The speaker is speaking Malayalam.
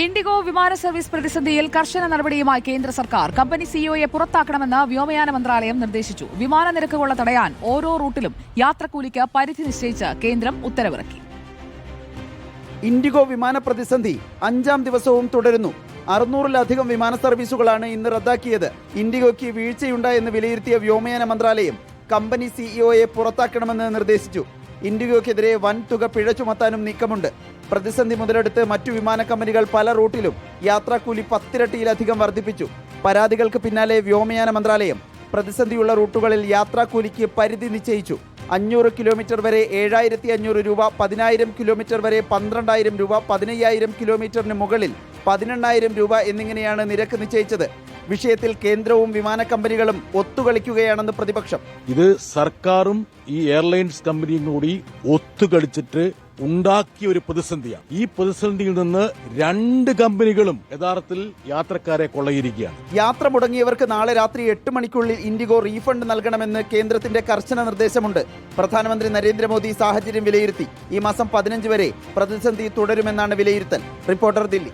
ഇൻഡിഗോ വിമാന സർവീസ് പ്രതിസന്ധിയിൽ കർശന നടപടിയുമായി കേന്ദ്ര സർക്കാർ. കമ്പനി സിഇഒയെ പുറത്താക്കണമെന്ന് വ്യോമയാന മന്ത്രാലയം നിർദ്ദേശിച്ചു. വിമാന നിരക്കുകൾ തടയാൻ ഓരോ റൂട്ടിലും യാത്രക്കൂലിക്ക് പരിധി നിശ്ചയിച്ച് കേന്ദ്രം ഉത്തരവിറക്കി. ഇൻഡിഗോ വിമാന പ്രതിസന്ധി അഞ്ചാം ദിവസവും തുടരുന്നു. അറുന്നൂറിലധികം വിമാന സർവീസുകളാണ് ഇന്ന് റദ്ദാക്കിയത്. ഇൻഡിഗോയ്ക്ക് വീഴ്ചയുണ്ടായെന്ന് വിലയിരുത്തിയ വ്യോമയാന മന്ത്രാലയം കമ്പനി സിഇഒയെ പുറത്താക്കണമെന്ന് നിർദ്ദേശിച്ചു. ഇൻഡിഗോയ്ക്കെതിരെ വൻ തുക പിഴ ചുമത്താനും നീക്കമുണ്ട്. പ്രതിസന്ധി മുതലെടുത്ത് മറ്റു വിമാന കമ്പനികൾ പല റൂട്ടിലും യാത്രാക്കൂലി പത്തിരട്ടിയിലധികം വർദ്ധിപ്പിച്ചു. പരാതികൾക്ക് പിന്നാലെ വ്യോമയാന മന്ത്രാലയം പ്രതിസന്ധിയുള്ള റൂട്ടുകളിൽ യാത്രാക്കൂലിക്ക് പരിധി നിശ്ചയിച്ചു. അഞ്ഞൂറ് കിലോമീറ്റർ വരെ ഏഴായിരത്തി അഞ്ഞൂറ് രൂപ പതിനായിരം കിലോമീറ്റർ വരെ പന്ത്രണ്ടായിരം രൂപ പതിനയ്യായിരം കിലോമീറ്ററിന് മുകളിൽ പതിനെണ്ണായിരം രൂപ എന്നിങ്ങനെയാണ് നിരക്ക് നിശ്ചയിച്ചത്. വിഷയത്തിൽ കേന്ദ്രവും വിമാന കമ്പനികളും ഒത്തുകളിക്കുകയാണെന്ന് പ്രതിപക്ഷം. ഇത് സർക്കാരും ഈ എയർലൈൻസ് കമ്പനിയും കൂടി ഒത്തുകളിച്ചിട്ട് ഉണ്ടാക്കിയ ഒരു പ്രതിസന്ധിയാണ്. ഈ പ്രതിസന്ധിയിൽ നിന്ന് രണ്ട് കമ്പനികളും യഥാർത്ഥത്തിൽ യാത്രക്കാരെ കൊള്ളയിരിക്കുകയാണ്. യാത്ര മുടങ്ങിയവർക്ക് നാളെ രാത്രി എട്ട് മണിക്കുള്ളിൽ ഇൻഡിഗോ റീഫണ്ട് നൽകണമെന്ന് കേന്ദ്രത്തിന്റെ കർശന നിർദ്ദേശമുണ്ട്. പ്രധാനമന്ത്രി നരേന്ദ്രമോദി സാഹചര്യം വിലയിരുത്തി. ഈ മാസം പതിനഞ്ച് വരെ പ്രതിസന്ധി തുടരുമെന്നാണ് വിലയിരുത്തൽ. റിപ്പോർട്ടർ ദില്ലി.